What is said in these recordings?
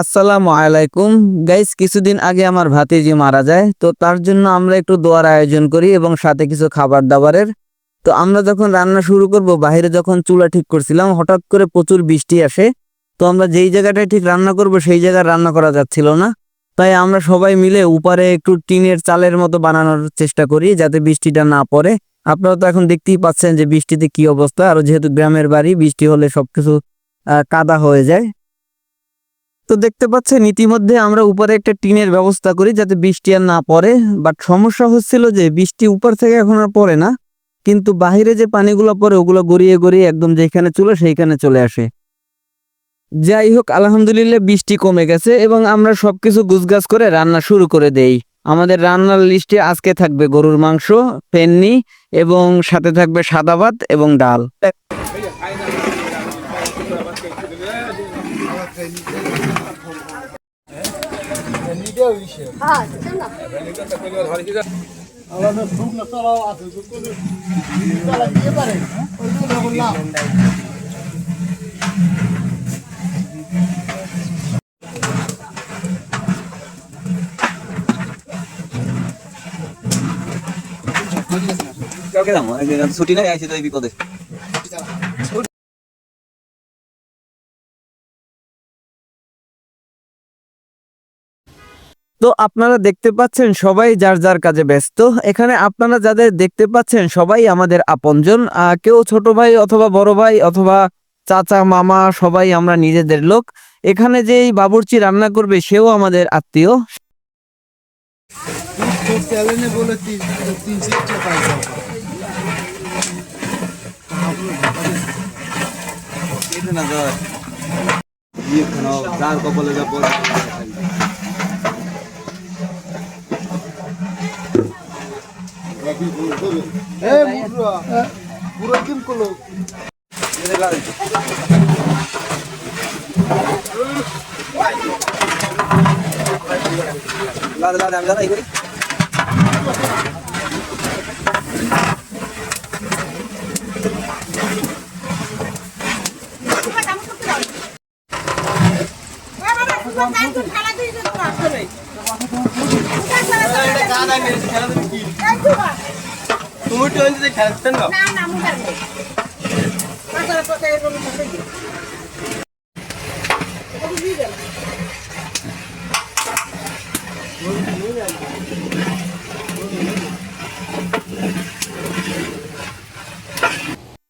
আসসালামু আলাইকুম। গাইস কিছুদিন আগে আমার ভাতিজি মারা যায়, তো তার জন্য আমরা একটু দোয়ার আয়োজন করি এবং সাথে কিছু খাবার দাবারের। তো আমরা যখন রান্না শুরু করব বাইরে যখন চুলা ঠিক করছিলাম, হঠাৎ করে প্রচুর বৃষ্টি আসে। তো আমরা যেই জায়গাটায় ঠিক রান্না করব, সেই জায়গায় রান্না করা যাচ্ছিল না। তাই আমরা সবাই মিলে উপরে একটু টিনের চালের মতো বানানোর চেষ্টা করি, যাতে বৃষ্টিটা না পড়ে। আপনারা তো এখন দেখতেই পাচ্ছেন যে বৃষ্টিতে কি অবস্থা। আর যেহেতু গ্রামের বাড়ি, বৃষ্টি হলে সবকিছু কাদা হয়ে যায়। তো দেখতে পাচ্ছেন, ইতিমধ্যে আমরা উপরে একটা টিনের ব্যবস্থা করি যাতে বৃষ্টি আর না পড়ে। বাট সমস্যা হচ্ছিল যে, বৃষ্টি উপর থেকে এখন আর পড়ে না। কিন্তু বাহিরে যে পানিগুলো পড়ে, ওগুলো গড়িয়ে গড়িয়ে একদম যেখানে চলে, সেইখানে চলে আসে। যাই হোক, আলহামদুলিল্লাহ বৃষ্টি কমে গেছে এবং আমরা সবকিছু গুছগাছ করে রান্না শুরু করে দেই। আমাদের রান্নার লিস্টে আজকে থাকবে গরুর মাংস, ফেননি এবং সাথে থাকবে সাদা ভাত এবং ডাল। ছুটি নাই আইছি তো এই বিপদে। তো আপনারা দেখতে পাচ্ছেন সবাই যার যার কাজে ব্যস্ত। এখানে আপনারা যাদের দেখতে পাচ্ছেন সবাই আমাদের আপনজন। কেউ ছোট ভাই অথবা বড় ভাই অথবা চাচা, মামা সবাই আমরা নিজেদের লোক। এখানে যে বাবুর্চি রান্না করবে সেও আমাদের আত্মীয়। চ্যালেঞ্জে বলে তিন তিন চারটে পাইছে কপালে যা এ মুরুয়া পুরো টিম করল তুমি টোয়েন্টিতে খেলছেন না।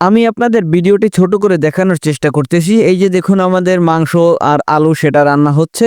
আমি আপনাদের ভিডিওটি ছোট করে দেখানোর চেষ্টা করতেছি। এই যে দেখুন আমাদের মাংস আর আলু সেটা রান্না হচ্ছে।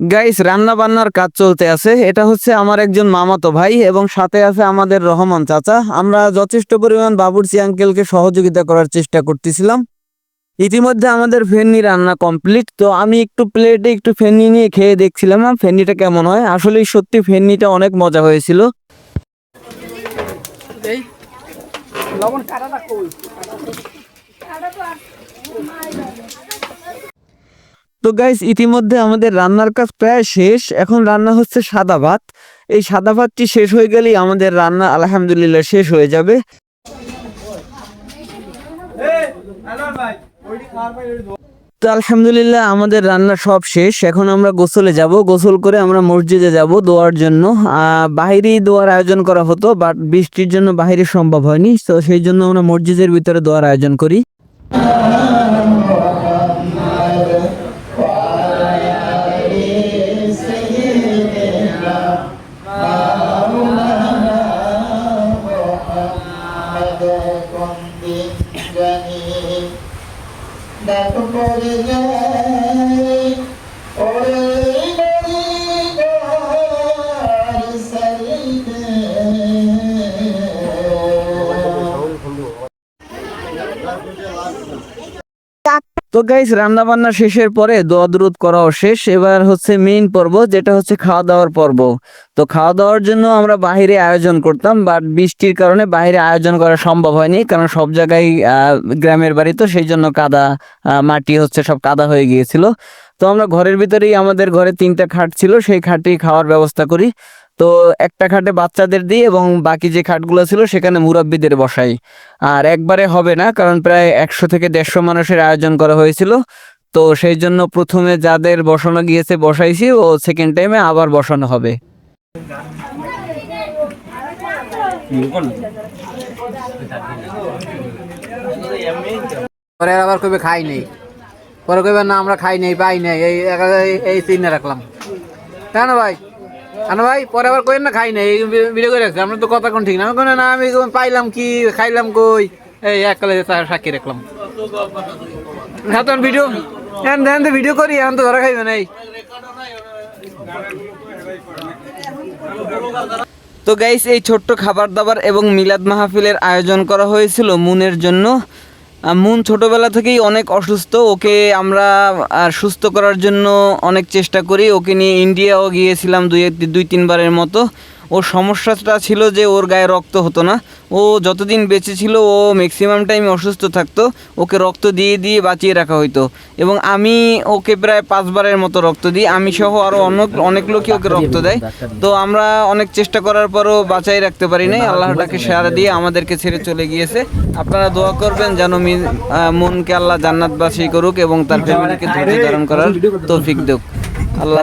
গাইস রান্না বান্নার কাজ চলতে আছে। এটা হচ্ছে আমার একজন মামাতো ভাই এবং সাথে আছে আমাদের রহমান চাচা। আমরা যথেষ্ট পরিমাণ বাবুরচি আঙ্কেলকে সহযোগিতা করার চেষ্টা করতেছিলাম। ইতিমধ্যে আমাদের ফেননি রান্না কমপ্লিট তো আমি একটু প্লেটে একটু ফেননি নিয়ে খেয়ে দেখছিলাম ফেন্নিটা কেমন হয়? আসলে সত্যি ফেননিটা অনেক মজা হয়েছিল। তো গাইস ইতিমধ্যে আমাদের রান্নার কাজ প্রায় শেষ। এখন রান্না হচ্ছে সাদা ভাত। এই সাদা ভাতটি শেষ হয়ে গেলেই আমাদের রান্না আলহামদুলিল্লাহ শেষ হয়ে যাবে। তো আলহামদুলিল্লাহ আমাদের রান্না সব শেষ। এখন আমরা গোসলে যাব। গোসল করে আমরা মসজিদে যাব দোয়ার জন্য। আহ, বাইরেই দোয়ার আয়োজন করা হতো বাট বৃষ্টির জন্য বাইরে সম্ভব হয়নি। তো সেই জন্য আমরা মসজিদের ভিতরে দোয়ার আয়োজন করি। তো গাইস রান্না বান্না শেষের পরে দোয়া দুরুদ করাও শেষ। এবার হচ্ছে মেইন পর্ব, যেটা হচ্ছে খাওয়া দাওয়ার পর্ব। তো খাওয়া দাওয়ার জন্য আমরা বাইরে আয়োজন করতাম বাট বৃষ্টির কারণে বাইরে আয়োজন করা সম্ভব হয়নি, কারণ সব জায়গায় গ্রামের বাড়ি তো, সেই জন্য কাদা মাটি হচ্ছে সব কাদা হয়ে গিয়েছিল। তো আমরা ঘরের ভিতরেই আমাদের ঘরে তিনটা খাট ছিল, সেই খাটেই খাওয়ার ব্যবস্থা করি। তো একটা খাটে বাচ্চাদের দিই এবং বাকি যে খাটগুলো ছিল সেখানে মুরব্বীদের বসাই। আর একবারে হবে না, কারণ প্রায় একশো থেকে দেড়শো মানুষের আয়োজন করা হয়েছিল। তো সেই জন্য প্রথমে যাদের বসানো গিয়েছে বসাইছি, ও সেকেন্ড টাইমে আবার বসানো হবে। পরে আবার কইবে খাই নেই। পরে কইবে, না, আমরা খাই নেই, পাই নেই। এই, এই- চিহ্ন রাখলাম। কেন ভাই? কেন ভাই, পরে আবার না, খাই নেই, এই ভিডিও করে রাখছি আমরা তো কথা কোন ঠিক না। আমি না, আমি পাইলাম কি, খাইলাম কই? এই, এক কালে সাক্ষী রাখলাম। হ্যাঁ তখন ভিডিও হ্যাঁ তো ভিডিও করি, এখন তো ধরা খাইবে না, এই। তো গাইস এই ছোট্ট খাবার দাবার এবং মিলাদ মাহফিলের আয়োজন করা হয়েছিল মুনের জন্য। মুন ছোটবেলা থেকেই অনেক অসুস্থ। ওকে আমরা সুস্থ করার জন্য অনেক চেষ্টা করি। ওকে নিয়ে ইন্ডিয়াও গিয়েছিলাম দুই দুই তিনবারের মতো। ওর সমস্যাটা ছিল যে ওর গায়ে রক্ত হতো না। ও যতদিন বেঁচে ছিল, ও ম্যাক্সিমাম টাইম অসুস্থ থাকতো। ওকে রক্ত দিয়ে দিয়ে বাঁচিয়ে রাখা হইতো। এবং আমি ওকে প্রায় পাঁচবারের মতো রক্ত দিই। আমি সহ আরও অনেক অনেক লোকই ওকে রক্ত দেয়। তো আমরা অনেক চেষ্টা করার পরও বাঁচাই রাখতে পারি নাই। আল্লাহটাকে সারা দিয়ে আমাদেরকে ছেড়ে চলে গিয়েছে। আপনারা দোয়া করবেন যেন মনকে আল্লাহ জান্নাত জান্নাতবাসী করুক এবং তার ফ্যামিলিকে ধৈর্য ধারণ করার তৌফিক দেখ আল্লাহ।